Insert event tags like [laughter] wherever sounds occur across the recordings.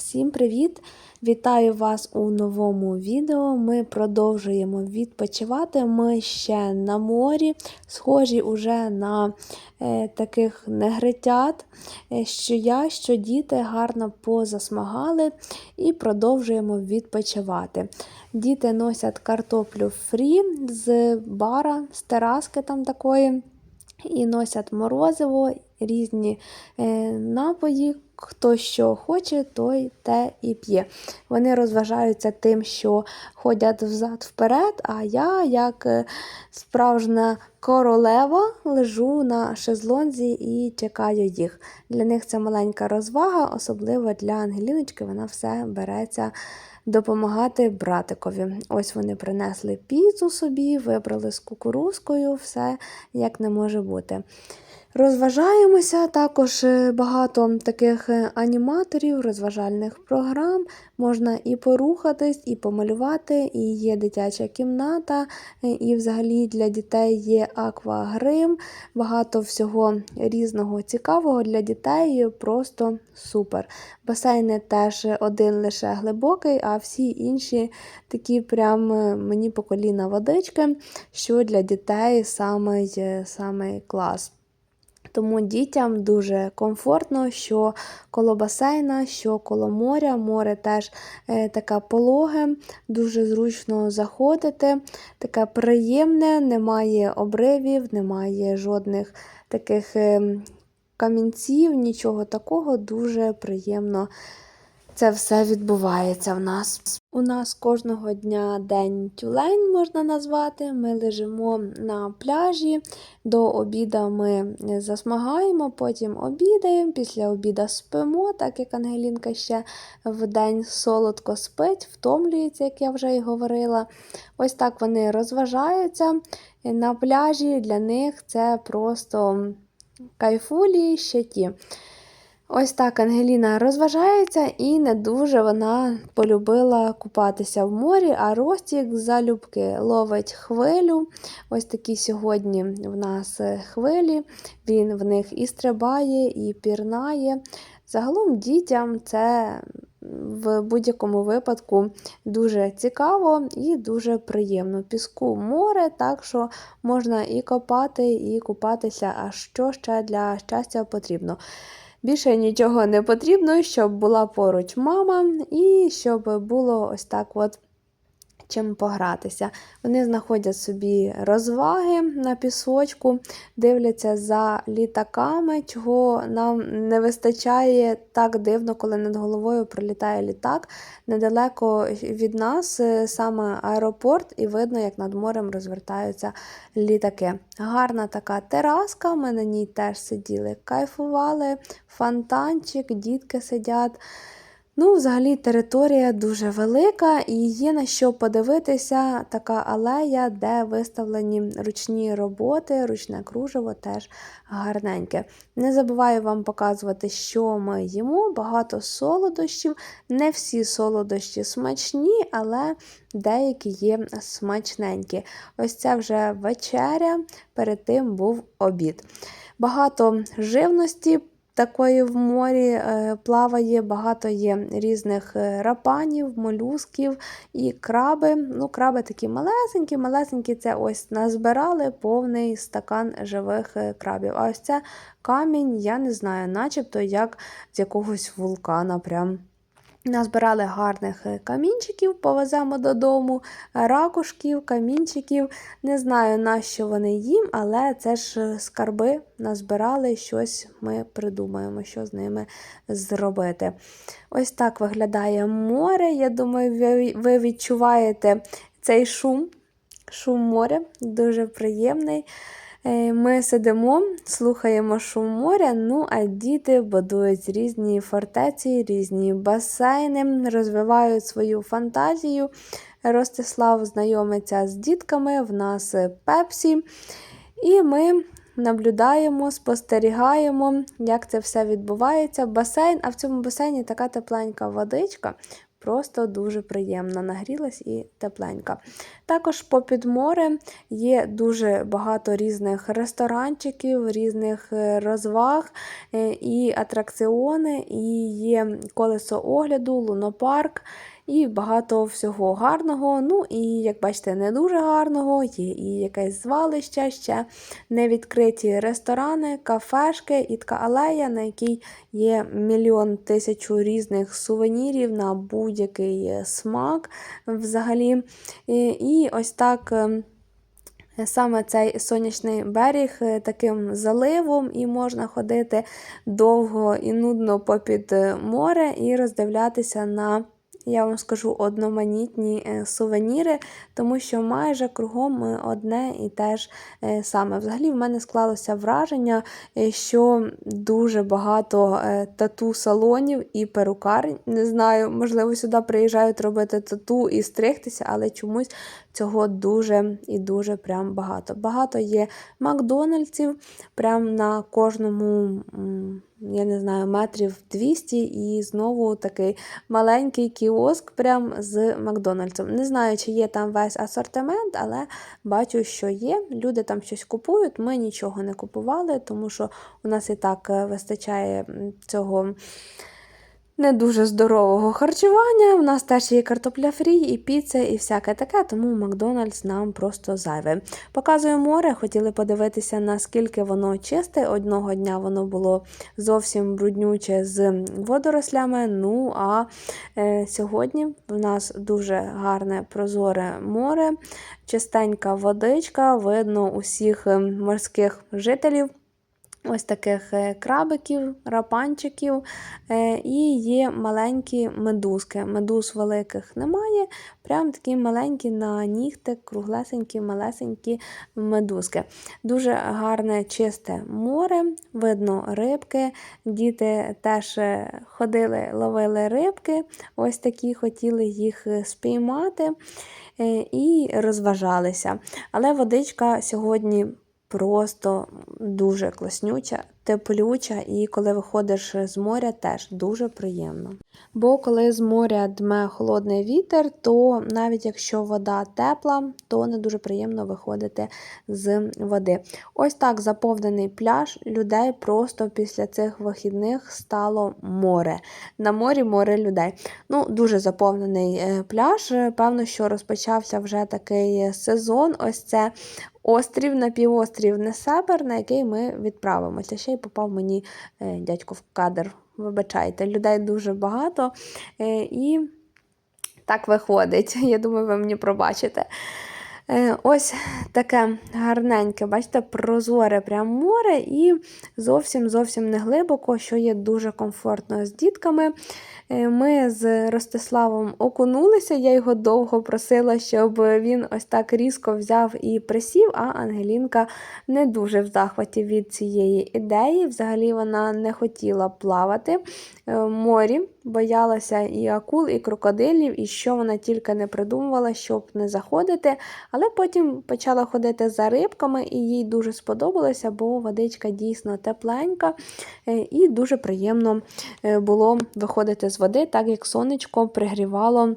Всім привіт! Вітаю вас у новому відео. Ми продовжуємо відпочивати. Ми ще на морі, схожі уже на е, таких негритят, е, що я, що діти гарно позасмагали і продовжуємо відпочивати. Діти носять картоплю фрі з бара, з тераски там такої. І носять морозиво, різні е, напої. Хто що хоче, той те і п'є. Вони розважаються тим, що ходять взад-вперед, а я, як е, справжня королева, лежу на шезлонзі і чекаю їх. Для них це маленька розвага, особливо для Ангеліночки, вона все береться допомагати братикові. Ось вони принесли піцу собі, вибрали з кукурузкою, все як не може бути. Розважаємося також е, багато таких е, аніматорів, розважальних програм. Можна і порухатись, і помалювати, і є дитяча кімната, е, і взагалі для дітей є аквагрим, багато всього різного цікавого для дітей, просто супер. Басейни теж один лише глибокий, а всі інші такі прям мені по коліна водички, що для дітей самий, самий клас. Тому дітям дуже комфортно, що коло басейна, що коло моря. Море теж е, таке пологе, дуже зручно заходити, таке приємне, немає обривів, немає жодних таких е, камінців, нічого такого, дуже приємно це все відбувається в нас. У нас кожного дня день тюлень можна назвати. Ми лежимо на пляжі, до обіда ми засмагаємо, потім обідаємо, після обіда спимо, так як Ангелінка ще в день солодко спить, втомлюється, як я вже і говорила. Ось так вони розважаються на пляжі. Для них це просто кайфулі ще ті. Ось так Ангеліна розважається і не дуже вона полюбила купатися в морі, а Ростік залюбки ловить хвилю. Ось такі сьогодні в нас хвилі. Він в них і стрибає, і пірнає. Загалом дітям це в будь-якому випадку дуже цікаво і дуже приємно. Піску море, так що можна і копати, і купатися, а що ще для щастя потрібно. Більше нічого не потрібно, щоб була поруч мама, і щоб було ось так от чим погратися. Вони знаходять собі розваги на пісочку, дивляться за літаками, чого нам не вистачає так дивно, коли над головою пролітає літак. Недалеко від нас е, саме аеропорт, і видно, як над морем розвертаються літаки. Гарна така тераска, ми на ній теж сиділи, кайфували, фонтанчик, дітки сидять. Ну, взагалі, територія дуже велика і є на що подивитися така алея, де виставлені ручні роботи, ручне кружево теж гарненьке. Не забуваю вам показувати, що ми їмо. Багато солодощів. Не всі солодощі смачні, але деякі є смачненькі. Ось це вже вечеря, перед тим був обід. Багато живності такої в морі е, плаває, багато є різних е, рапанів, молюсків і краби. Ну, Краби такі малесенькі, малесенькі це ось назбирали повний стакан живих е, крабів. А ось це камінь, я не знаю, начебто як з якогось вулкана. прям. Назбирали гарних е, камінчиків, повеземо додому, ракушків, камінчиків. Не знаю, на що вони їм, але це ж е, скарби назбирали, щось ми придумаємо, що з ними зробити. Ось так виглядає море. Я думаю, ви відчуваєте цей шум, шум моря, дуже приємний. Е, ми сидимо, слухаємо шум моря, ну а діти будують різні фортеці, різні басейни, розвивають свою фантазію. Ростислав знайомиться з дітками, в нас пепсі. І ми наблюдаємо, спостерігаємо, як це все відбувається. Басейн, а в цьому басейні така тепленька водичка. Просто дуже приємна, нагрілась і тепленька. Також попід море є дуже багато різних ресторанчиків, різних е, розваг е, і атракціони, і є колесо огляду, лунопарк. І багато всього гарного. Ну і, як бачите, не дуже гарного, є і якесь звалище, ще невідкриті ресторани, кафешки і така алея, на якій є мільйон тисячу різних сувенірів на будь-який е, смак взагалі. І, ось так. е, Саме цей сонячний берег е, таким заливом, і можна ходити довго і нудно попід море і роздивлятися на, я вам скажу, одноманітні е, сувеніри, тому що майже кругом е, одне і те ж е, саме. Взагалі, в мене склалося враження, що дуже багато тату-салонів і перукар. Не знаю, можливо, сюди приїжджають робити тату і стригтися, але чомусь цього дуже і дуже прям багато. Багато є Макдональдсів, прям на кожному, я не знаю, метрів 200 і знову такий маленький кіоск прям з Макдональдсом. Не знаю, чи є там весь асортимент, але бачу, що є. Люди там щось купують. Ми нічого не купували, тому що у нас і так е, вистачає цього не дуже здорового харчування. У нас теж є картопля фрі, і піца, і всяке таке, тому Макдональдс нам просто зайве. Показую море, хотіли подивитися, наскільки воно чисте. Одного дня воно було зовсім бруднюче з водорослями. Ну а е, сьогодні в нас дуже гарне прозоре море, чистенька водичка, видно усіх е, морських жителів. Ось таких е, крабиків, рапанчиків, е, і є маленькі медузки. Медуз великих немає. Прям такі маленькі на нігтик, круглесенькі, малесенькі медузки. Дуже гарне чисте море, видно рибки. Діти теж е, ходили, ловили рибки, ось такі хотіли їх спіймати і розважалися. Але водичка сьогодні просто дуже класнюча, теплюча, і коли виходиш з моря, теж дуже приємно. Бо коли з моря дме холодний вітер, то навіть якщо вода тепла, то не дуже приємно виходити з води. Ось так заповнений пляж, людей просто після цих вихідних стало море. На морі море людей. Ну, дуже заповнений е, пляж. Певно, що розпочався вже такий сезон. Ось це острів, напівострів Несебер, на який ми відправимося. Ще й попав мені е, дядько в кадр. Вибачайте, людей дуже багато. Е, і так виходить. [laughs] Я думаю, ви мені пробачите. Е, Ось таке гарненьке, бачите, прозоре прям море і зовсім зовсім не глибоко, що є дуже комфортно з дітками. Е, Ми з Ростиславом окунулися, я його довго просила, щоб він ось так різко взяв і присів, а Ангелінка не дуже в захваті від цієї ідеї. Взагалі вона не хотіла плавати е, в морі, боялася і акул, і крокодилів, і що вона тільки не придумувала, щоб не заходити. Але потім почала ходити за рибками, і їй дуже сподобалося, бо водичка дійсно тепленька, е, і дуже приємно е, було виходити з води, так як сонечко пригрівало.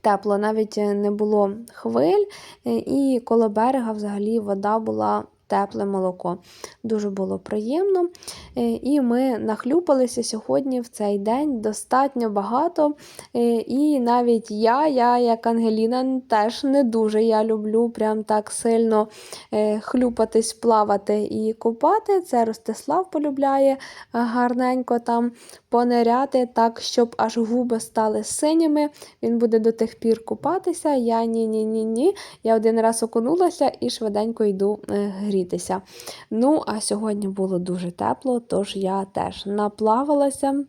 Тепло, навіть не було хвиль, е, і коло берега взагалі вода була тепле молоко. Дуже було приємно. Е, І ми нахлюпалися сьогодні в цей день достатньо багато. Е, І навіть я, я як Ангеліна, теж не дуже я люблю прям так сильно е, хлюпатись, плавати і купати. Це Ростислав полюбляє гарненько там пониряти так, щоб аж губи стали синіми. Він буде до тих пір купатися. Я ні-ні-ні-ні. Я один раз окунулася і швиденько йду е, грітися. Ну, а сьогодні було дуже тепло, тож я теж наплавалася.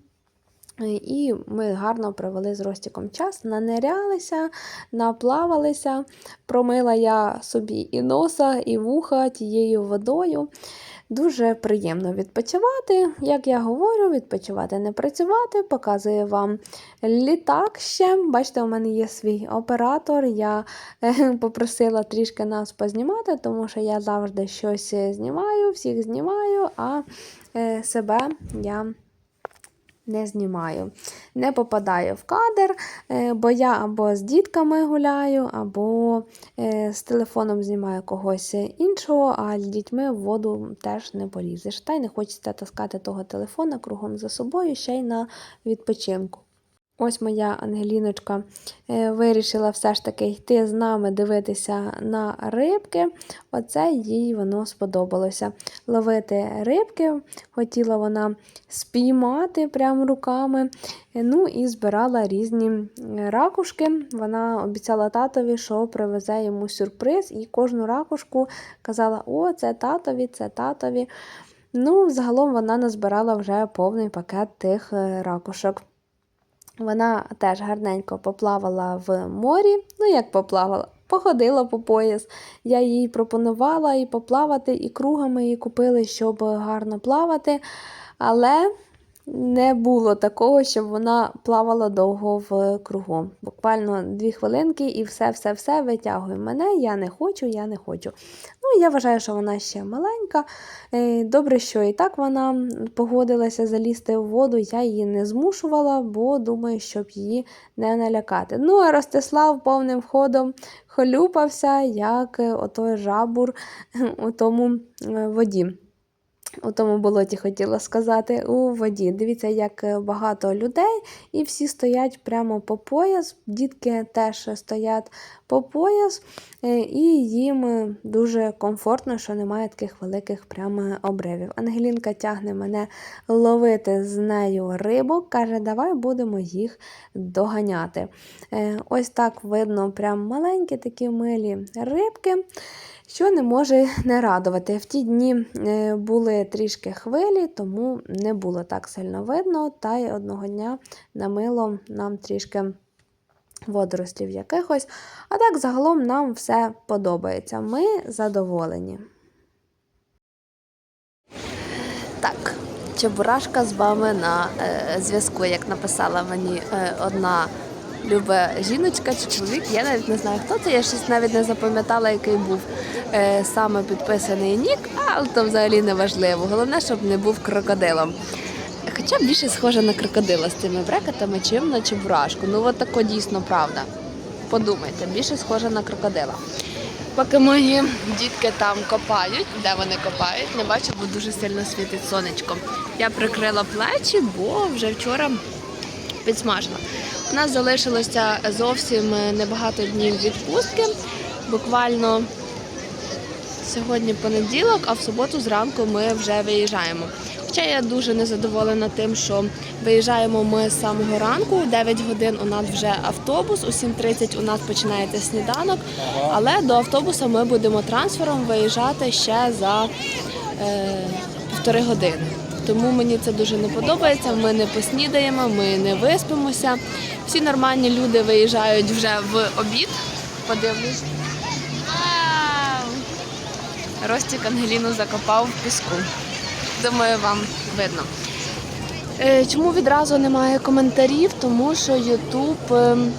І ми гарно провели з Ростіком час, нанирялися, наплавалися, промила я собі і носа, і вуха тією водою. Дуже приємно відпочивати. Як я говорю, відпочивати не працювати. Показую вам літак ще. Бачите, у мене є свій оператор. Я е, [laughs] попросила трішки нас познімати, тому що я завжди щось знімаю, всіх знімаю, а е, себе я не знімаю. Не попадаю в кадр, е, бо я або з дітками гуляю, або е, з телефоном знімаю когось іншого, а з дітьми в воду теж не полізеш. Та й не хочеться таскати того телефона кругом за собою ще й на відпочинку. Ось моя Ангеліночка е, вирішила все ж таки йти з нами дивитися на рибки. Оце їй воно сподобалося. Ловити рибки, хотіла вона спіймати прямо руками. Е, Ну і збирала різні ракушки. Вона обіцяла татові, що привезе йому сюрприз, і кожну ракушку казала: О, це татові, це татові. Ну, загалом вона назбирала вже повний пакет тих е, ракушок. Вона теж гарненько поплавала в морі. Ну, як поплавала? Походила по пояс. Я їй пропонувала і поплавати, і кругами її купили, щоб гарно плавати. Але не було такого, щоб вона плавала довго в кругу. Буквально дві хвилинки і все-все-все витягує мене. Я не хочу, я не хочу. Ну, я вважаю, що вона ще маленька. Е, Добре, що і так вона погодилася залізти в воду. Я її не змушувала, бо думаю, щоб її не налякати. Ну, а Ростислав повним ходом холюпався, як е, отой жабур у тому е, воді. У тому болоті хотіла сказати у воді. Дивіться, як е, багато людей, і всі стоять прямо по пояс. Дітки теж стоять по пояс, е, і їм е, дуже комфортно, що немає таких великих прямо обривів. Ангелінка тягне мене ловити з нею рибок, каже, давай будемо їх доганяти. Ось так видно, прям маленькі такі милі рибки. Що не може не радувати. В ті дні е, були трішки хвилі, тому не було так сильно видно, та й одного дня намило нам трішки водорослів якихось. А так загалом нам все подобається. Ми задоволені. Так, Чебурашка з вами на е, зв'язку, як написала мені е, одна люба жіночка чи чоловік. Я навіть не знаю, хто це. Я щось навіть не запам'ятала, який був е, саме підписаний нік, але то взагалі не важливо. Головне, щоб не був крокодилом. Хоча більше схоже на крокодила з цими брекетами, чим на чебурашку. Ну, от тако дійсно правда. Подумайте, більше схоже на крокодила. Поки мої дітки там копають, де вони копають, не бачу, бо дуже сильно світить сонечко. Я прикрила плечі, бо вже вчора підсмажила. У нас залишилося зовсім небагато днів відпустки. Буквально сьогодні понеділок, а в суботу зранку ми вже виїжджаємо. Хоча я дуже незадоволена тим, що виїжджаємо ми з самого ранку, 9 годин у нас вже автобус, у 7.30 у нас починається сніданок, але до автобуса ми будемо трансфером виїжджати ще за е, півтори години. Тому мені це дуже не подобається. Ми не поснідаємо, ми не виспимося. Всі нормальні люди виїжджають вже в обід. Подивлюсь. Ростік Ангеліну закопав в піску. Думаю, вам видно. Е, Чому відразу немає коментарів? Тому що Ютуб ем,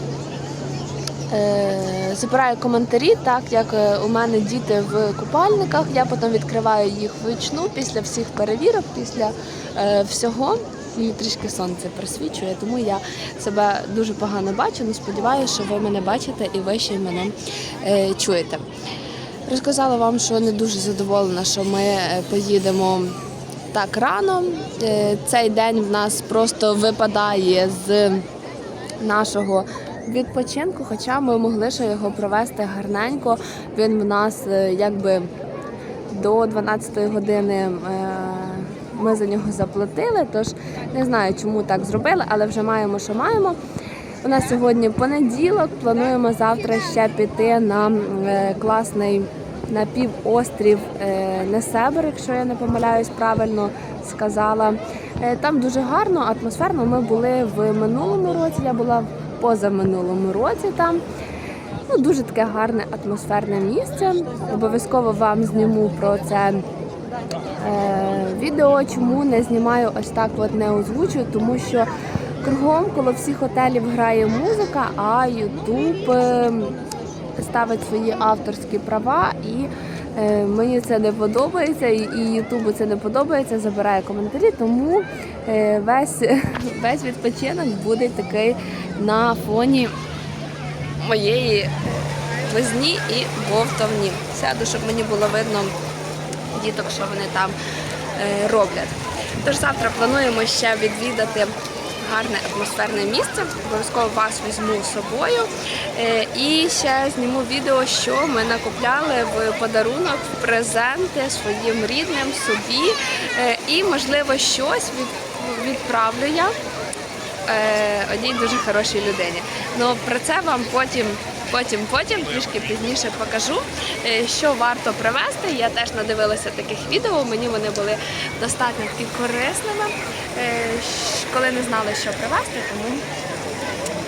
е, збирає коментарі, так як е, у мене діти в купальниках. Я потім відкриваю їх вручну після всіх перевірок, після е, всього. Мені трішки сонце просвічує, тому я себе дуже погано бачу. але сподіваюся, що ви мене бачите і ви ще й мене чуєте. Розказала вам, що не дуже задоволена, що ми поїдемо так рано. Цей день в нас просто випадає з нашого відпочинку, хоча ми могли ще його провести гарненько. Він в нас е, якби до 12 години. е, Ми за нього заплатили, тож не знаю, чому так зробили, але вже маємо, що маємо. У нас сьогодні понеділок. Плануємо завтра ще піти на е, класний напівострів е, Несебр, якщо я не помиляюсь, правильно сказала. Там дуже гарно, атмосферно. Ми були в минулому році. Я була позаминулому році там. Ну, дуже таке гарне атмосферне місце. Обов'язково вам зніму про це е, відео. Чому не знімаю ось так, от не озвучую, тому що кругом коло всіх готелів грає музика, а Ютуб е, ставить свої авторські права і. Е, Мені це не подобається, і Ютубу це не подобається, забирає коментарі, тому е, весь, [laughs] весь відпочинок буде такий на фоні моєї возні і бовтовні. Сяду, щоб мені було видно діток, що вони там е, роблять. Тож завтра плануємо ще відвідати гарне атмосферне місце. Обов'язково вас візьму з собою. Е, І ще зніму відео, що ми накупляли в подарунок, в презенти своїм рідним, собі. Е, І, можливо, щось відправлю я е, одній дуже хорошій людині. Ну про це вам потім, потім, потім трішки пізніше покажу, що варто привезти. Я теж надивилася таких відео. Мені вони були достатньо таки корисними, коли не знали, що привезти, тому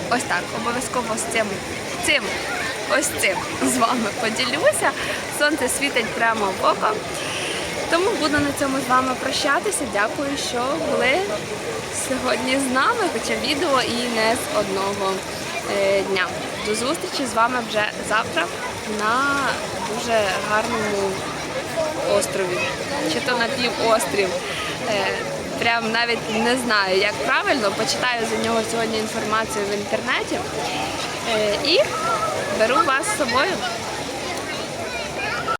ось так обов'язково з цим. цим. Ось цим з вами поділюся. Сонце світить прямо в око. Тому буду на цьому з вами прощатися. Дякую, що були сьогодні з нами, хоча відео і не з одного е, дня. До зустрічі з вами вже завтра на дуже гарному острові. Чи то напівострів. Е, Прям навіть не знаю, як правильно. Почитаю за нього сьогодні інформацію в інтернеті. Е, І беру вас з собою.